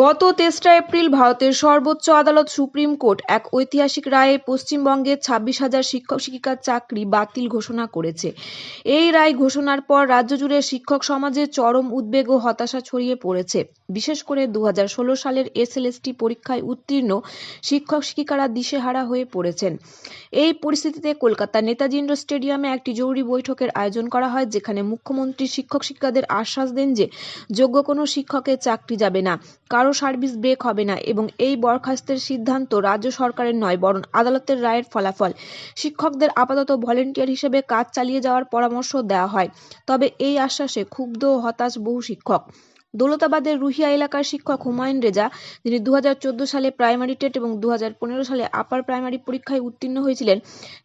গত তেসরা এপ্রিল ভারতের সর্বোচ্চ আদালত সুপ্রিম কোর্ট এক ঐতিহাসিক রায়ে পশ্চিমবঙ্গের ছাব্বিশ হাজার শিক্ষক শিক্ষিকার চাকরি বাতিল ঘোষণা করেছে। এই রায় ঘোষণার পর রাজ্য জুড়ে শিক্ষক সমাজে চরম উদ্বেগ ও হতাশা ছড়িয়ে পড়েছে। বিশেষ করে দু হাজার ষোলো সালের এসএলএসটি পরীক্ষায় উত্তীর্ণ শিক্ষক শিক্ষিকারা দিশেহারা হয়ে পড়েছেন। এই পরিস্থিতিতে কলকাতার নেতাজি ইন্ডোর স্টেডিয়ামে একটি জরুরি বৈঠকের আয়োজন করা হয়, যেখানে মুখ্যমন্ত্রী শিক্ষক শিক্ষিকাদের আশ্বাস দেন যে যোগ্য কোনো শিক্ষকের চাকরি যাবে না। কারও সার্ভিস ব্রেক হবে না এবং এই বরখাস্তের সিদ্ধান্ত রাজ্য সরকারের নয়, বরং আদালতের রায়ের ফলাফল। শিক্ষকদের আপাতত ভলেন্টিয়ার হিসেবে কাজ চালিয়ে যাওয়ার পরামর্শ দেওয়া হয়, তবে এই আশ্বাসে ক্ষুব্ধ হতাশ বহু শিক্ষক। দৌলতাবাদের রুহিয়া এলাকার শিক্ষক হুমায়ুন রেজা, যিনি দু হাজার চোদ্দ সালে প্রাইমারি টেট এবং দু হাজার পনেরো সালে আপার প্রাইমারি পরীক্ষায় উত্তীর্ণ হয়েছিলেন,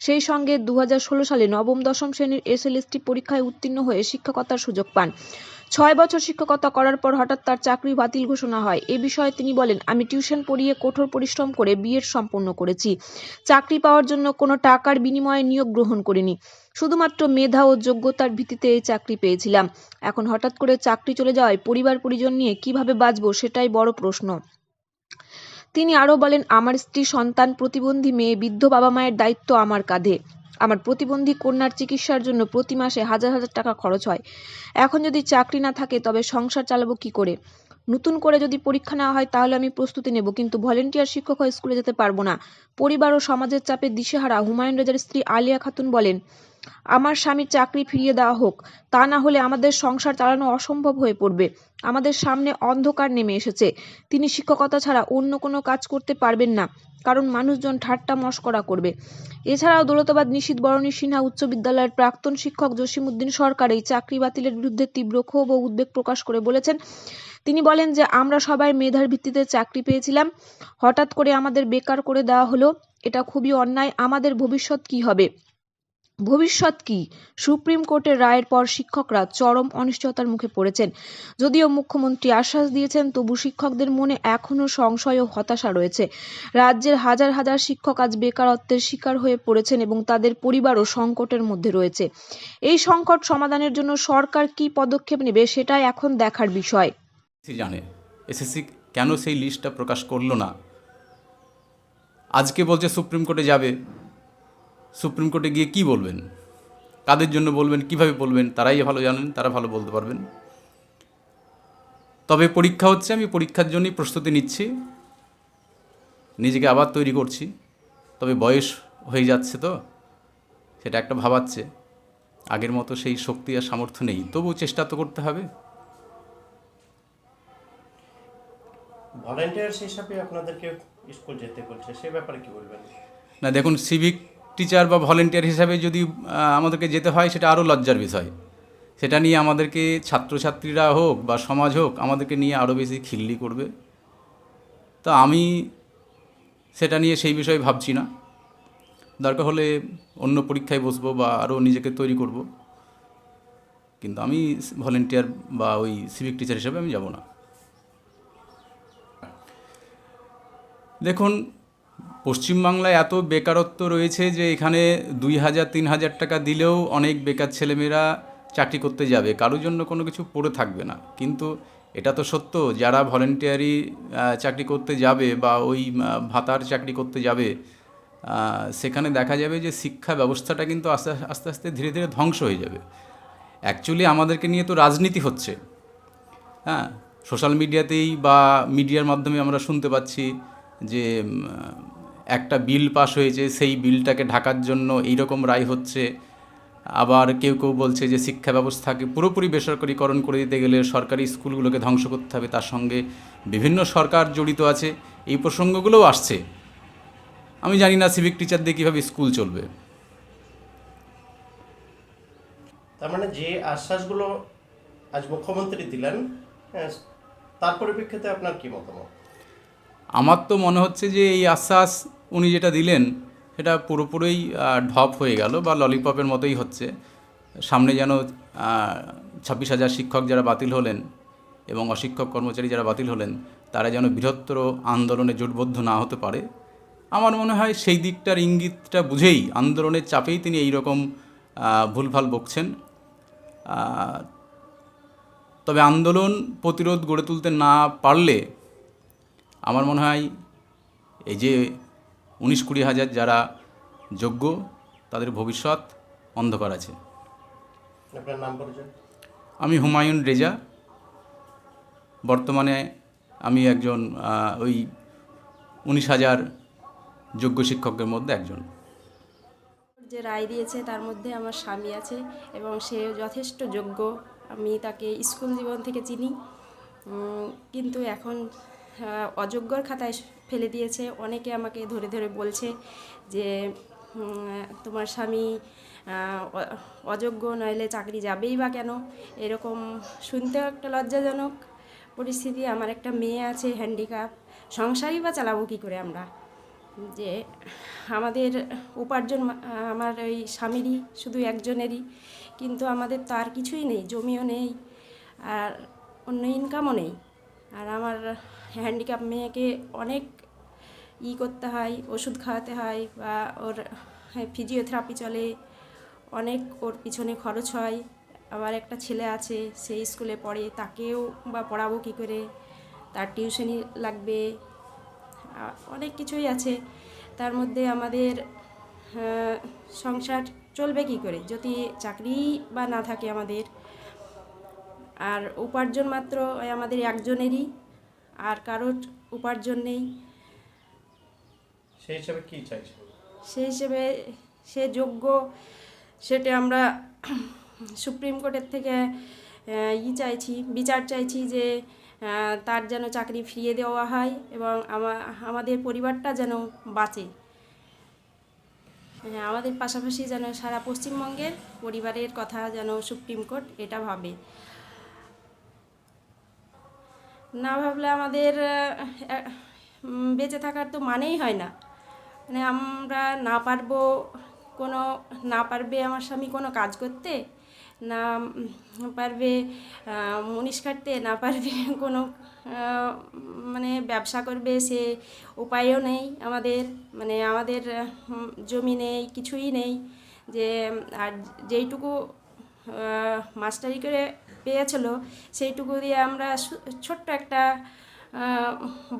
সেই সঙ্গে দু হাজার ষোলো সালে নবম, দশম শ্রেণির এসএলএসটি পরীক্ষায় উত্তীর্ণ হয়ে শিক্ষকতার সুযোগ পান। ছয় বছর শিক্ষকতা করার পর হঠাৎ তার চাকরি বাতিল ঘোষণা হয়। এ বিষয়ে তিনি বলেন, আমি টিউশন পড়িয়ে কঠোর পরিশ্রম করে বিএড সম্পন্ন করেছি। চাকরি পাওয়ার জন্য কোনো টাকার বিনিময়ে নিয়োগ গ্রহণ করিনি। শুধুমাত্র মেধা ও যোগ্যতার ভিত্তিতে এই চাকরি পেয়েছিলাম। এখন হঠাৎ করে চাকরি চলে যাওয়ায় পরিবার পরিজন নিয়ে কীভাবে বাঁচবো সেটাই বড় প্রশ্ন। তিনি আরও বলেন, আমার স্ত্রী সন্তান প্রতিবন্ধী মেয়ে, বৃদ্ধ বাবা মায়ের দায়িত্ব আমার কাঁধে। আমার প্রতিবন্ধী কন্যার চিকিৎসার জন্য প্রতি মাসে হাজার হাজার টাকা খরচ হয়। এখন যদি চাকরি না থাকে, তবে সংসার চালাবো কি করে? নতুন করে যদি পরীক্ষা নেওয়া হয়, তাহলে আমি প্রস্তুতি নেব, কিন্তু ভলেন্টিয়ার শিক্ষক হয়ে স্কুলে যেতে পারব না। পরিবার ও সমাজের চাপে দিশেহারা হুমায়ুন রেজার স্ত্রী আলিয়া খাতুন বলেন আমার স্বামীর চাকরি ফিরিয়ে দেওয়া হোক, তা না হলে আমাদের সংসার চালানো অসম্ভব হয়ে পড়বে। আমাদের সামনে অন্ধকার নেমে এসেছে। তিনি শিক্ষকতা ছাড়া অন্য কোনো কাজ করতে পারবেন না, কারণ মানুষজন ঠাট্টা মস্করা করবে। এছাড়াও দৌলতাবাদ নিশীত বরণী সিনহা উচ্চ বিদ্যালয়ের প্রাক্তন শিক্ষক জসিমউদ্দিন সরকার এই চাকরি বাতিলের বিরুদ্ধে তীব্র ক্ষোভ ও উদ্বেগ প্রকাশ করে বলেছেন। তিনি বলেন যে, আমরা সবাই মেধার ভিত্তিতে চাকরি পেয়েছিলাম। হঠাৎ করে আমাদের বেকার করে দেওয়া হলো। এটা খুবই অন্যায়। আমাদের ভবিষ্যৎ কি হবে? ভবিষ্যৎ কি? সুপ্রিম কোর্টের রায়ের পর শিক্ষকরা চরম অনিশ্চয়তার মুখে পড়েছেন। যদিও মুখ্যমন্ত্রী আশ্বাস দিয়েছেন, তবু শিক্ষকদের মনে এখনও সংশয় ও হতাশা রয়েছে। রাজ্যের হাজার হাজার শিক্ষক আজ বেকারত্বের শিকার হয়ে পড়েছেন এবং তাদের পরিবারও সংকটের মধ্যে রয়েছে। এই সংকট সমাধানের জন্য সরকার কি পদক্ষেপ নেবে সেটাই এখন দেখার বিষয়। জানে। এসএসসি কেন সেই লিস্টটা প্রকাশ করল না? আজকে বলছে সুপ্রিম কোর্টে যাবে। সুপ্রিম কোর্টে গিয়ে কি বলবেন? কাদের জন্য বলবেন? কীভাবে বলবেন? তারাই ভালো জানেন তারা ভালো বলতে পারবেন। তবে পরীক্ষা হচ্ছে আমি পরীক্ষার জন্যই প্রস্তুতি নিচ্ছি। নিজেকে আবার তৈরি করছি। তবে বয়স হয়ে যাচ্ছে তো সেটা একটা ভাবাচ্ছে। আগের মতো সেই শক্তি আর সামর্থ্য নেই। তবু চেষ্টা তো করতে হবে। ভলেন্টিয়ার্স হিসাবে আপনাদেরকে স্কুল যেতে বলছে সে ব্যাপারে কি বলবেন? না দেখুন সিভিক টিচার বা ভলেন্টিয়ার হিসাবে যদি আমাদেরকে যেতে হয়, সেটা আরও লজ্জার বিষয়। সেটা নিয়ে আমাদেরকে ছাত্রছাত্রীরা হোক বা সমাজ হোক, আমাদেরকে নিয়ে আরও বেশি খিল্লি করবে। তো আমি সেটা নিয়ে সেই বিষয়ে ভাবছি না। দরকার হলে অন্য পরীক্ষায় বসবো বা আরও নিজেকে তৈরি করব। কিন্তু আমি ভলেন্টিয়ার বা ওই সিভিক টিচার হিসাবে আমি যাব না। দেখুন পশ্চিমবাংলায় এত বেকারত্ব রয়েছে যে এখানে দুই হাজার, তিন হাজার টাকা দিলেও অনেক বেকার ছেলেমেয়েরা চাকরি করতে যাবে। কারোর জন্য কোনো কিছু পড়ে থাকবে না। কিন্তু এটা তো সত্য, যারা ভলেন্টিয়ারি চাকরি করতে যাবে বা ওই ভাতার চাকরি করতে যাবে সেখানে দেখা যাবে যে শিক্ষা ব্যবস্থাটা কিন্তু আস্তে আস্তে আস্তে ধীরে ধীরে ধ্বংস হয়ে যাবে। অ্যাকচুয়ালি আমাদেরকে নিয়ে তো রাজনীতি হচ্ছে। হ্যাঁ সোশ্যাল মিডিয়াতেই বা মিডিয়ার মাধ্যমে আমরা শুনতে পাচ্ছি যে একটা বিল পাস হয়েছে সেই বিলটাকে ঢাকার জন্য এইরকম রায় হচ্ছে। আবার কেউ কেউ বলছে যে শিক্ষা ব্যবস্থাকে পুরোপুরি বেসরকারিকরণ করে দিতে গেলে সরকারি স্কুলগুলোকে ধ্বংস করতে হবে। তার সঙ্গে বিভিন্ন সরকার জড়িত আছে এই প্রসঙ্গগুলোও আসছে। আমি জানি না সিভিক টিচার দিয়ে কীভাবে স্কুল চলবে। তার মানে যে আশ্বাসগুলো আজ মুখ্যমন্ত্রী দিলেন হ্যাঁ, তার পরিপ্রেক্ষিতে আপনার কি মতামত? আমার তো মনে হচ্ছে যে এই আশ্বাস উনি যেটা দিলেন, সেটা পুরোপুরি ঢপ হয়ে গেল বা ললিপপের মতোই হচ্ছে। সামনে যেন ছাব্বিশ হাজার শিক্ষক যারা বাতিল হলেন এবং অশিক্ষক কর্মচারী যারা বাতিল হলেন, তারা যেন বৃহত্তর আন্দোলনে জোটবদ্ধ না হতে পারে। আমার মনে হয় সেই দিকটার ইঙ্গিতটা বুঝেই, আন্দোলনের চাপেই তিনি এই রকম ভুলভাল বকছেন। তবে আন্দোলন প্রতিরোধ গড়ে তুলতে না পারলে, আমার মনে হয় এই যে উনিশ কুড়ি হাজার যারা যোগ্য তাদের ভবিষ্যৎ অন্ধকার আছে। আপনার নাম পরিচয়? আমি হুমায়ুন রেজা। বর্তমানে আমি একজন ওই উনিশ হাজার যোগ্য শিক্ষকের মধ্যে একজন। যে রায় দিয়েছে তার মধ্যে আমার স্বামী আছে এবং সে যথেষ্ট যোগ্য। আমি তাকে স্কুল জীবন থেকে চিনি। কিন্তু এখন অযোগ্যর খাতায় ফেলে দিয়েছে। অনেকে আমাকে ধরে ধরে বলছে যে তোমার স্বামী অযোগ্য, নইলে চাকরি যাবেই বা কেন? এরকম শুনতেও একটা লজ্জাজনক পরিস্থিতি। আমার একটা মেয়ে আছে হ্যান্ডিক্যাপ সংসারই বা চালাবো কী করে আমরা? যে, আমাদের উপার্জন আমার ওই স্বামীরই, শুধু একজনেরই। কিন্তু আমাদের তো আর কিছুই নেই, জমিও নেই, আর অন্য ইনকামও নেই। আর আমার হ্যান্ডিক্যাপ মেয়েকে অনেক ই করতে হয়, ওষুধ খাওয়াতে হয় বা ওর ফিজিওথেরাপি চলে, অনেক ওর পিছনে খরচ হয়। আবার একটা ছেলে আছে সেই স্কুলে পড়ে, তাকেও বা পড়াবো কী করে? তার টিউশনি লাগবে। অনেক কিছুই আছে। তার মধ্যে আমাদের সংসার চলবে কি করে? যদি চাকরি বা না থাকে আমাদের আর উপার্জন মাত্র ওই আমাদের একজনেরই আর কারোর উপার্জন নেই। সেই হিসাবে কি চাইছেন সেই হিসেবে সে যোগ্য সেটা আমরা সুপ্রিম কোর্টের থেকে ই চাইছি বিচার চাইছি যে তার যেন চাকরি ফিরিয়ে দেওয়া হয় এবং আমাদের পরিবারটা যেন বাঁচে। হ্যাঁ, আমাদের পাশাপাশি যেন সারা পশ্চিমবঙ্গের পরিবারের কথা যেন সুপ্রিম কোর্ট এটা ভাবে। না ভাবলে আমাদের বেঁচে থাকার তো মানেই হয় না। মানে আমরা না পারব কোনো, না পারবে আমার স্বামী কোনো কাজ করতে, না পারবে মুনিশ কাটতে, না পারবে কোনো মানে ব্যবসা করবে, সে উপায়ও নেই আমাদের। মানে আমাদের জমি নেই, কিছুই নেই। যে, আর যেইটুকু মাস্টারি করে পেয়েছিল সেইটুকু দিয়ে আমরা ছোট্ট একটা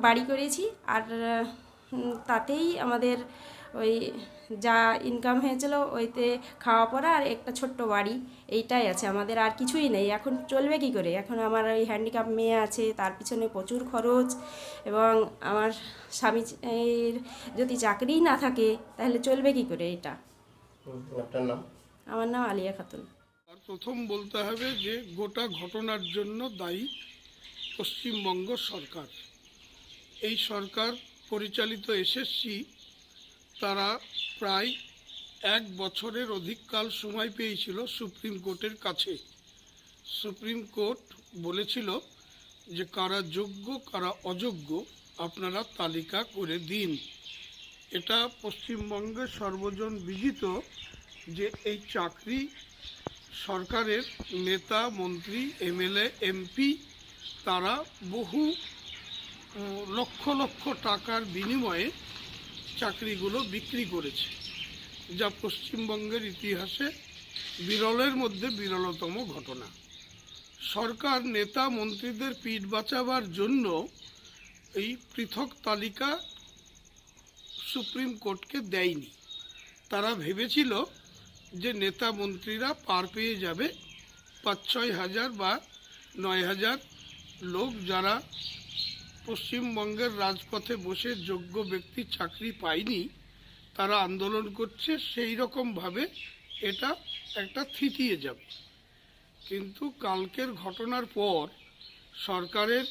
বাড়ি করেছি। আর তাতেই আমাদের ওই যা ইনকাম হয়েছিল ওইতে খাওয়া পড়া আর একটা ছোট্ট বাড়ি এইটাই আছে। আমাদের আর কিছুই নেই। এখন চলবে কি করে? এখন আমার ওই হ্যান্ডিক্যাপ মেয়ে আছে তার পিছনে প্রচুর খরচ এবং আমার স্বামী এর যদি চাকরিই না থাকে তাহলে চলবে কি করে এটা আমার নাম আলিয়া খাতুন। প্রথম বলতে হবে যে গোটা ঘটনার জন্য দায়ী পশ্চিমবঙ্গ সরকার। এই সরকার পরিচালিত এসএসসি তারা প্রায় এক বছরের অধিককাল সময় পেয়েছিল সুপ্রিম কোর্টের কাছে। সুপ্রিম কোর্ট বলেছিল যে কারা যোগ্য, কারা অযোগ্য, আপনারা তালিকা করে দিন। এটা পশ্চিমবঙ্গের সর্বজন বিদিত যে এই চাকরি সরকারের নেতা, মন্ত্রী, এমএলএ, এমপি, তারা বহু লক্ষ লক্ষ টাকার বিনিময়ে চাকরিগুলো বিক্রি করেছে, যা পশ্চিমবঙ্গের ইতিহাসে বিরলের মধ্যে বিরলতম ঘটনা। সরকার নেতা, মন্ত্রীদের পিঠ বাঁচাবার জন্য এই পৃথক তালিকা সুপ্রিম কোর্টকে দেয়নি। তারা ভেবেছিল যে নেতা মন্ত্রীরা পার পেয়ে যাবে পাঁচ ছয় হাজার বা নয় হাজার লোক যারা পশ্চিমবঙ্গের রাজপথে বসে যোগ্য ব্যক্তি চাকরি পায়নি, তারা আন্দোলন করছে, সেই রকমভাবে এটা একটা থিতিয়ে যাবে। কিন্তু কালকের ঘটনার পর সরকারের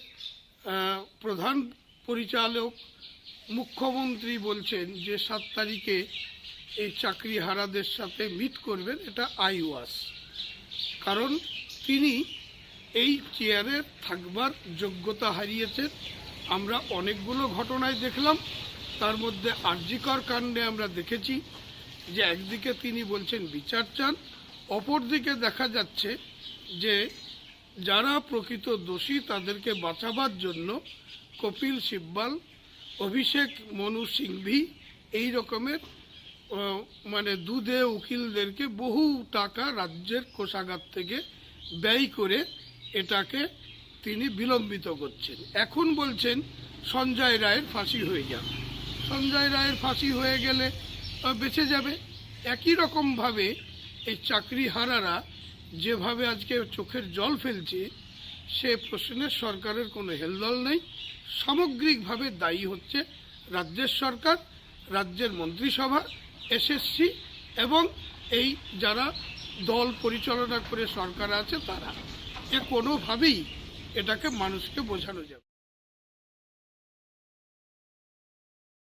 প্রধান পরিচালক, মুখ্যমন্ত্রী বলছেন যে সাত তারিখে এই চাকরিহারাদের সাথে মিট করবেন, এটা আইওয়াস। কারণ তিনি এই চেয়ারে থাকবার যোগ্যতা হারিয়েছেন। আমরা অনেকগুলো ঘটনায় দেখলাম, তার মধ্যে আর্যিকর কাণ্ডে আমরা দেখেছি যে একদিকে তিনি বলছেন বিচার চান, অপরদিকে দেখা যাচ্ছে যে যারা প্রকৃত দোষী তাদেরকে বাঁচাবার জন্য কপিল সিব্বাল, অভিষেক মনু সিংভি, এই রকমের মানে দুধে উকিলদেরকে বহু টাকা রাজ্যের কোষাগার থেকে ব্যয় করে এটাকে তিনি বিলম্বিত করছেন। এখন বলছেন, সঞ্জয় রায়ের ফাঁসি হয়ে যাবে। সঞ্জয় রায়ের ফাঁসি হয়ে গেলে বেঁচে যাবে। একই রকমভাবে এই চাকরি হারারা যেভাবে আজকে চোখের জল ফেলছে, সে প্রশ্নে সরকারের কোনো হেলদল নেই। সামগ্রিকভাবে দায়ী হচ্ছে রাজ্যের সরকার, রাজ্যের মন্ত্রিসভা এসএসসি এবং এই যারা দল পরিচালনা করে সরকার আছে তারা। এ কোনোভাবেই এটাকে মানুষকে বোঝানো যাবে